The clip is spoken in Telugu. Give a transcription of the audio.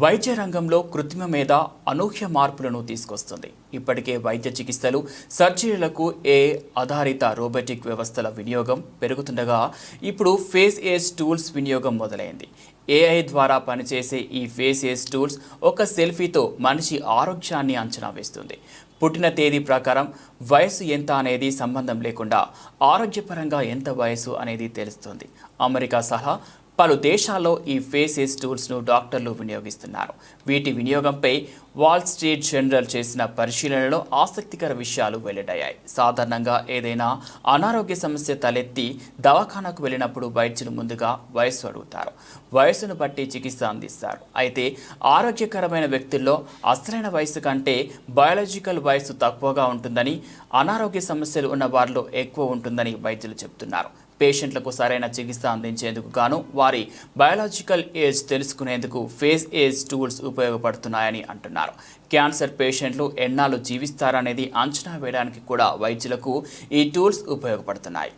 వైద్య రంగంలో కృత్రిమ మీద అనూహ్య మార్పులను తీసుకొస్తుంది. ఇప్పటికే వైద్య చికిత్సలు సర్జరీలకు ఏ ఆధారిత రోబోటిక్ వ్యవస్థల వినియోగం పెరుగుతుండగా ఇప్పుడు ఫేస్ ఏజ్ టూల్స్ వినియోగం మొదలైంది. ఏఐ ద్వారా పనిచేసే ఈ ఫేస్ ఏజ్ టూల్స్ ఒక సెల్ఫీతో మనిషి ఆరోగ్యాన్ని అంచనా వేస్తుంది. పుట్టిన తేదీ ప్రకారం వయసు ఎంత అనేది సంబంధం లేకుండా ఆరోగ్యపరంగా ఎంత వయసు అనేది తెలుస్తుంది. అమెరికా సహా పలు దేశాల్లో ఈ ఫేసెస్ టూల్స్ను డాక్టర్లు వినియోగిస్తున్నారు. వీటి వినియోగంపై వాల్ స్ట్రీట్ జనరల్ చేసిన పరిశీలనలో ఆసక్తికర విషయాలు వెల్లడయ్యాయి. సాధారణంగా ఏదైనా అనారోగ్య సమస్య తలెత్తి దవాఖానాకు వెళ్ళినప్పుడు వైద్యులు ముందుగా వయస్సు అడుగుతారు. వయసును బట్టి చికిత్స అందిస్తారు. అయితే ఆరోగ్యకరమైన వ్యక్తుల్లో అసలైన వయసు కంటే బయాలజికల్ వయసు తక్కువగా ఉంటుందని అనారోగ్య సమస్యలు ఉన్న వారిలో ఎక్కువ ఉంటుందని వైద్యులు చెబుతున్నారు. పేషెంట్లకు సరైన చికిత్స అందించేందుకు గాను వారి బయాలజికల్ ఏజ్ తెలుసుకునేందుకు ఫేస్ ఏజ్ టూల్స్ ఉపయోగపడుతున్నాయని అంటున్నారు. క్యాన్సర్ పేషెంట్లు ఎన్నాళ్ళు జీవిస్తారనేది అంచనా వేయడానికి కూడా వైద్యులకు ఈ టూల్స్ ఉపయోగపడుతున్నాయి.